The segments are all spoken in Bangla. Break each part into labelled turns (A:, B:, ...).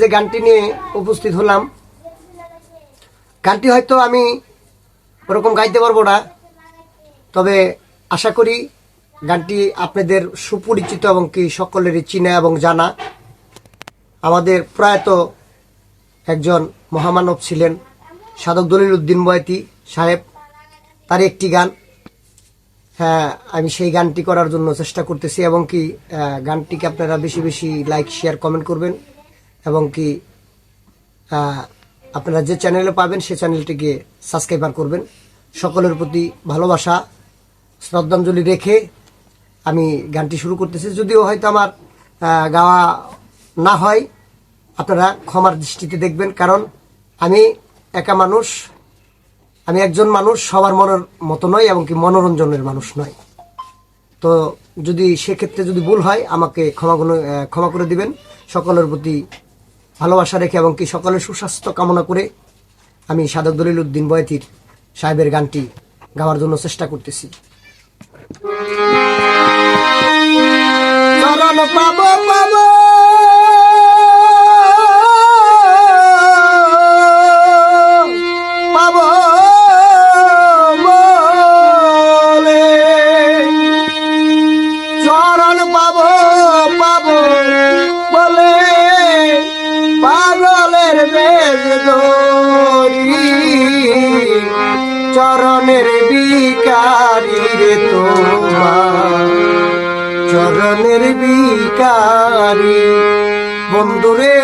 A: যে গানটি নিয়ে উপস্থিত হলাম, গানটি হয়তো আমি ওরকম গাইতে পারব না, তবে আশা করি গানটি আপনাদের সুপরিচিত এবং কি সকলেরই চিনা এবং জানা। আমাদের প্রয়াত একজন মহামানব ছিলেন, সাধক দলিল উদ্দিন বয়তি সাহেব। তার একটি গান হ্যাঁ আমি সেই গানটি করার জন্য চেষ্টা করতেছি এবং কি গানটিকে আপনারা বেশি বেশি লাইক, শেয়ার, কমেন্ট করবেন। এবং কি আপনারা যে চ্যানেলে পাবেন সেই চ্যানেলটিকে সাবস্ক্রাইবার করবেন। সকলের প্রতি ভালোবাসা, শ্রদ্ধাঞ্জলি রেখে আমি গানটি শুরু করতেছি। যদিও হয়তো আমার গাওয়া না হয়, আপনারা ক্ষমার দৃষ্টিতে দেখবেন, কারণ আমি একা মানুষ, আমি একজন মানুষ, সবার মনের মতো নয় এবং কি মনোরঞ্জনের মানুষ নয় তো যদি সেক্ষেত্রে যদি ভুল হয়, আমাকে ক্ষমা ক্ষমা করে দিবেন। সকলের প্রতি ভালোবাসা রেখে এবং কি সকলের সুস্বাস্থ্য কামনা করে আমি সাদক দলিল উদ্দিন বয়তির সাহেবের গানটি গাওয়ার জন্য চেষ্টা করতেছি। পাবো পাবো। ধরি চরণের বিকারি রে তোমার। চরণের বিকারি বন্ধুরে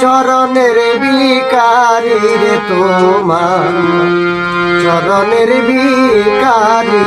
A: চরণের বিকারি রে তোমার। চরণের বিকারি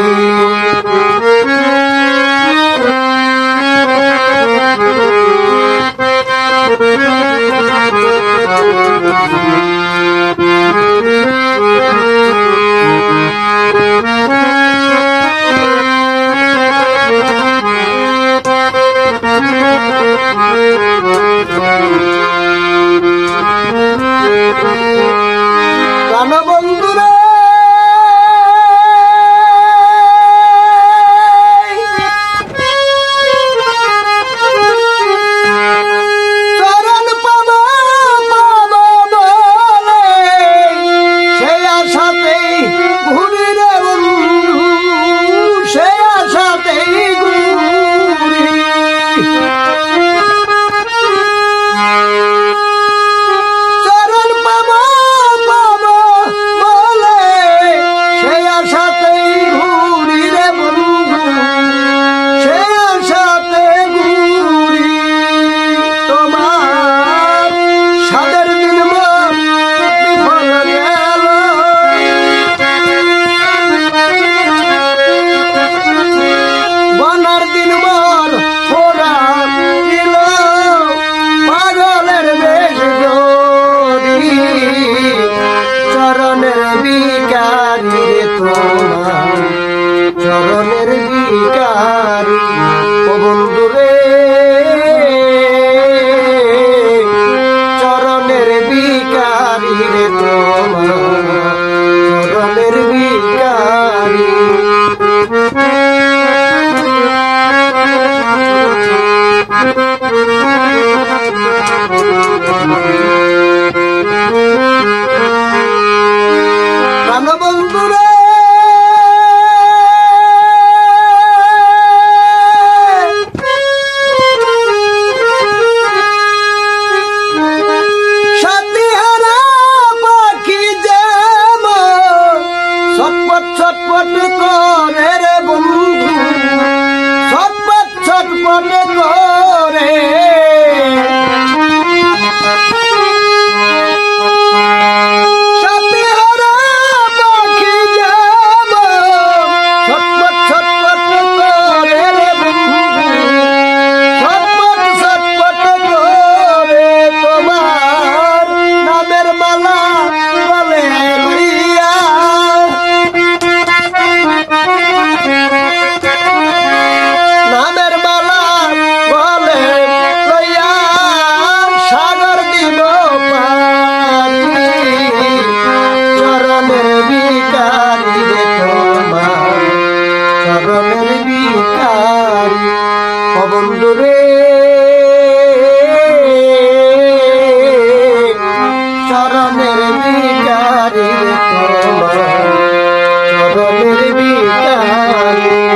A: Thank you.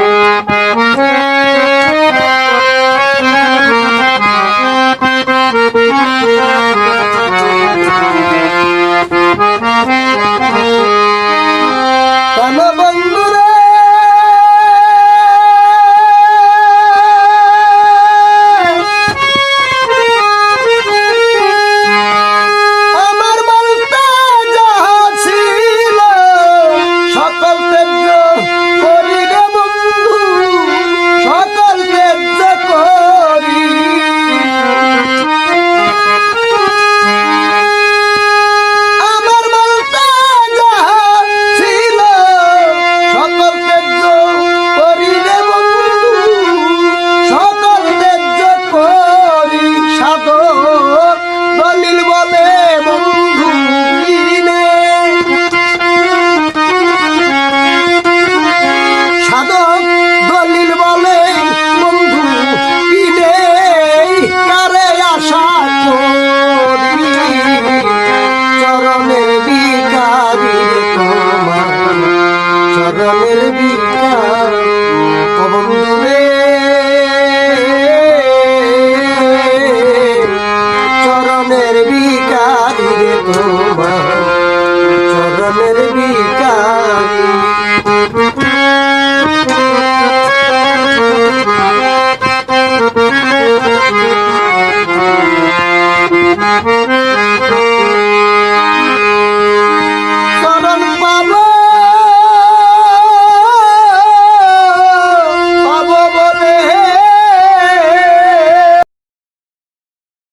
A: মনের বিকারী।